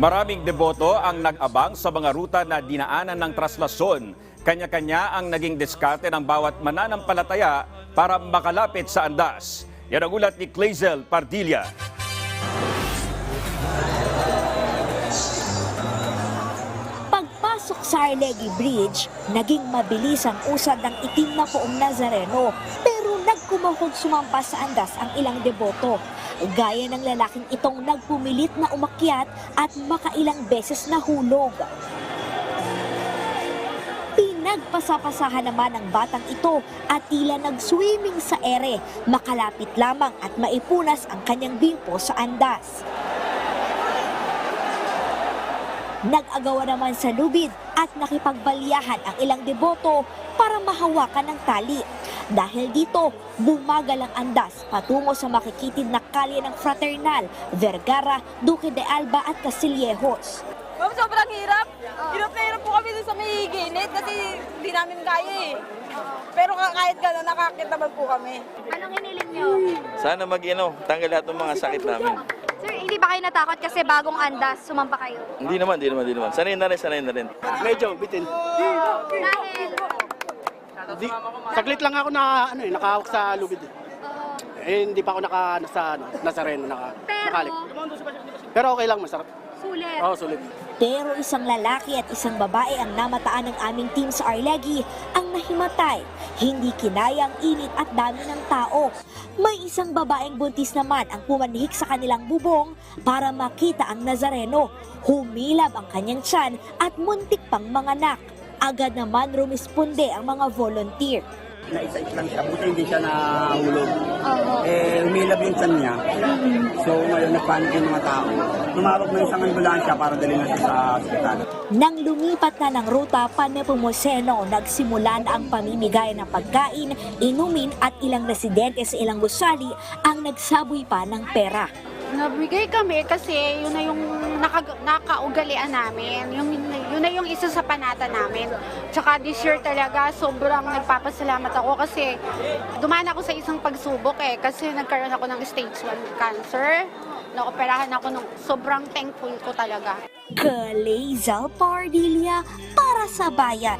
Maraming deboto ang nag-abang sa mga ruta na dinaanan ng traslason. Kanya-kanya ang naging diskarte ng bawat mananampalataya para makalapit sa andas. Yan ang ulat ni Clazel Pardilla. Pagpasok sa Arlegui Bridge, naging mabilis ang usad ng itim na poong Nazareno. Pero nagkumahog sumampas sa andas ang ilang deboto. Gaya ng lalaking itong nagpumilit na umakyat at makailang beses nahulog. Pinagpasapasahan naman ang batang ito at tila nag-swimming sa ere. Makalapit lamang at maipunas ang kanyang bimpo sa andas. Nag-agawa naman sa lubid at nakipagbaliyahan ang ilang deboto para mahawakan ng tali. Dahil dito, bumagal ang andas patungo sa makikitid na kalye ng Fraternal, Vergara, Duque de Alba at Castillejos. Ma'am, sobrang hirap. Hirap na hirap po kami sa may ginit kasi hindi namin kaya eh. Pero ka- kahit gano'n, nakakit naman po kami. Anong hiniling nyo? Sana mag ano, tanggal lahat ng mga sakit namin. Sir, hindi ba kayo natakot kasi bagong andas, sumampa kayo? Hindi naman, hindi naman, hindi naman. Sanay na rin, sanay na rin. Medyo, bitin. Dahil, Di, saglit lang ako na ano eh, nakahawak sa lubid. eh. Eh, hindi pa ako naka nasa ano, nasa reno naka pero, nakalik. Pero okay lang, masarap. Sulit. Oo, sulit. Pero isang lalaki at isang babae ang namataan ng aming team sa Arlegui ang nahimatay. Hindi kinayang init at dami ng tao. May isang babaeng buntis naman ang pumanhik sa kanilang bubong para makita ang Nazareno. Humilab ang kanyang tiyan at muntik pang manganak. Agad naman rumisponde ang mga volunteer. Naisa-is lang siya. Buti hindi siya nahulog. Oo. Eh, umilab yung tiyan niya. So, ngayon nagpanik yung mga tao. Tumawag ng isang ambulansya para dalhin na siya sa ospital. Nang lumipat na ng ruta pa Nepomuceno, nagsimula na ang pamimigay ng pagkain, inumin at ilang residente sa ilang gusali ang nagsaboy pa ng pera. Nabigay kami kasi yun na yung naka, nakaugalian namin. Yung, yun na yung isa sa panata namin. Tsaka this year talaga sobrang nagpapasalamat ako kasi dumaan ako sa isang pagsubok eh. Kasi nagkaroon ako ng stage 1 cancer. Naoperahan ako nung sobrang thankful ko talaga. Kalezal Pardilla para sa bayan.